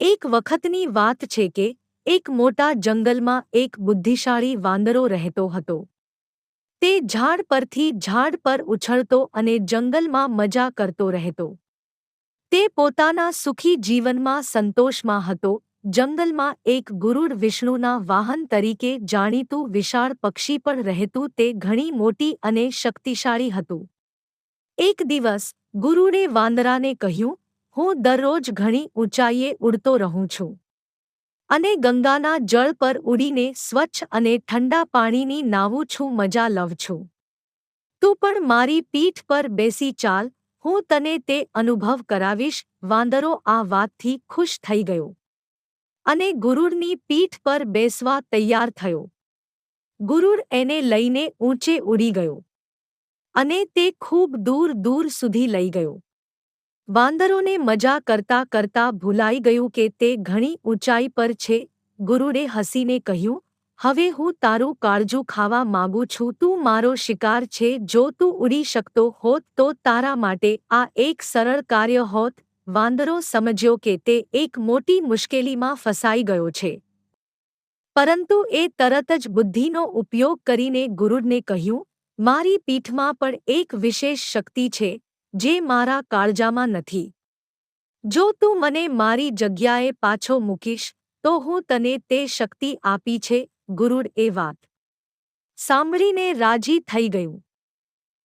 એક વખતની વાત છે કે, એક મોટા જંગલમાં એક બુદ્ધિશાળી વાંદરો રહેતો હતો. તે ઝાડ પરથી ઝાડ પર ઉછળતો અને જંગલમાં મજા કરતો રહેતો. તે પોતાના સુખી જીવનમાં સંતોષમાં હતો. જંગલમાં એક ગુરુડ વિષ્ણુના વાહન તરીકે જાણીતું વિશાળ પક્ષી પણ રહેતું તે ઘણી મોટી અને શક્તિશાળી હતું. એક દિવસ, ગુરુડે વાંદરાને કહ્યું હું દરરોજ ઘણી ઊંચાઈએ ઉડતો રહું છું. અને ગંગાના જળ પર ઉડીને સ્વચ્છ અને ઠંડા પાણીની નાવું છું, મજા લઉં છું. તું પણ મારી પીઠ પર બેસી ચાલ, હું તને તે અનુભવ કરાવીશ, વાંદરો આ વાતથી ખુશ થઈ ગયો. અને ગુરુડની પીઠ પર બેસવા તૈયાર થયો. ગુરુડ એને લઈને ઊંચે ઉડી ગયો. અને તે ખૂબ દૂર દૂર સુધી લઈ ગયો. વાંદરોને મજા કરતા કરતા ભૂલાઈ ગયું કે તે ઘણી ઊંચાઈ પર છે, ગુરુડે હસીને કહ્યું, હવે હું તારું કાળજું ખાવા માગું છું, તું મારો શિકાર છે, જો તું ઉડી શકતો હોત તો તારા માટે આ એક સરળ કાર્ય હોત. વાંદરો સમજ્યો કે તે એક મોટી મુશ્કેલીમાં ફસાઈ ગયો છે. પરંતુ એ તરત જ બુદ્ધિનો ઉપયોગ કરીને ગુરુડને કહ્યું, મારી પીઠમાં પણ એક વિશેષ શક્તિ છે જે મારા કાળજામાં નથી. જો તું મને મારી જગ્યાએ પાછો મૂકીશ, તો હું તને તે શક્તિ આપી છે, ગુરુડ એ વાત. સાંભળીને રાજી થઈ ગયું.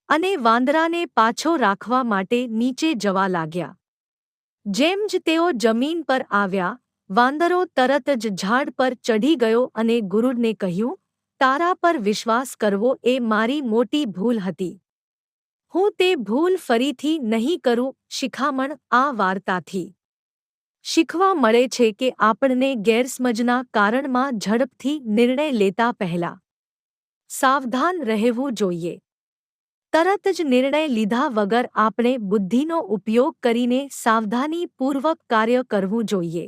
અને વાંદરાને પાછો રાખવા માટે નીચે જવા લાગ્યા. જેમ જ તેઓ જમીન પર આવ્યા, વાંદરો તરત જ ઝાડ પર ચઢી ગયો અને ગુરુડને કહ્યું, તારા પર વિશ્વાસ કરવો એ મારી મોટી ભૂલ હતી. હું તે ભૂલ ફરીથી નહીં કરું, શિખામણ આ વાર્તાથી. શીખવા મળે છે કે આપણને ગેરસમજના કારણમાં ઝડપથી નિર્ણય લેતા પહેલા સાવધાન રહેવું જોઈએ. તરત જ નિર્ણય લીધા વગર આપણે બુદ્ધિનો ઉપયોગ કરીને સાવધાનીપૂર્વક કાર્ય કરવું જોઈએ.